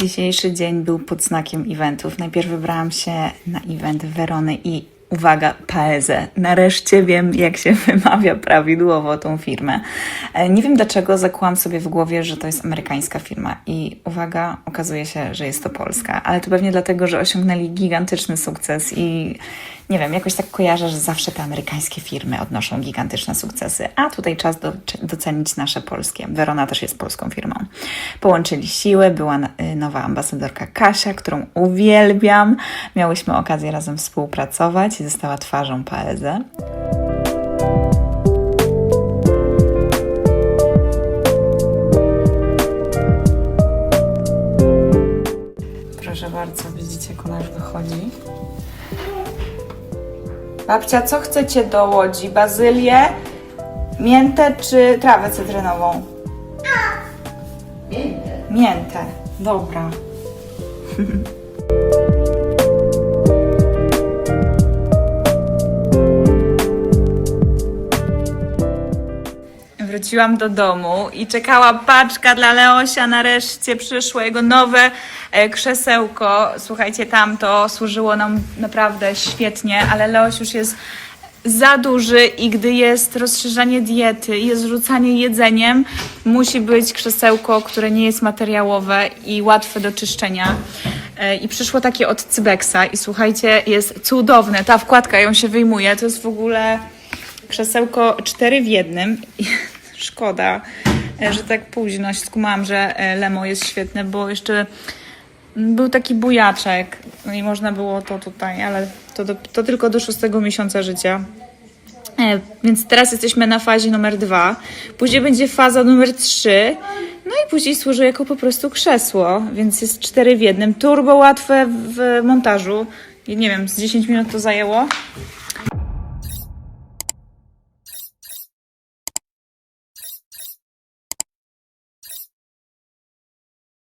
Dzisiejszy dzień był pod znakiem eventów. Najpierw wybrałam się na event Werony i uwaga, Paeze. Nareszcie wiem, jak się wymawia prawidłowo tą firmę. E, Nie wiem dlaczego zakułam sobie w głowie, że to jest amerykańska firma i uwaga, okazuje się, że jest to polska, ale to pewnie dlatego, że osiągnęli gigantyczny sukces i nie wiem, jakoś tak kojarzę, że zawsze te amerykańskie firmy odnoszą gigantyczne sukcesy, a tutaj czas do, docenić nasze polskie. Verona też jest polską firmą. Połączyli siły, była y, nowa ambasadorka Kasia, którą uwielbiam. Miałyśmy okazję razem współpracować i została twarzą Paeze. Proszę bardzo, widzicie, jak ona już wychodzi. Babcia, co chcecie do łodzi? Bazylię, miętę czy trawę cytrynową? Miętę. Dobra. Wróciłam do domu i czekała paczka dla Leosia. Nareszcie przyszło jego nowe e, krzesełko. Słuchajcie, tamto służyło nam naprawdę świetnie, ale Leoś już jest za duży i gdy jest rozszerzanie diety jest rzucanie jedzeniem, musi być krzesełko, które nie jest materiałowe i łatwe do czyszczenia. E, I przyszło takie od Cybexa i słuchajcie, jest cudowne. Ta wkładka ją się wyjmuje. To jest w ogóle krzesełko cztery w jednym. Szkoda, e, że tak późno skumałam, że e, Lemo jest świetne, bo jeszcze był taki bujaczek no i można było to tutaj, ale to, do, to tylko do szóstego miesiąca życia. E, Więc teraz jesteśmy na fazie numer dwa. Później będzie faza numer trzy. No i później służy jako po prostu krzesło, więc jest cztery w jednym. Turbo łatwe w montażu. I Nie wiem, z 10 minut to zajęło.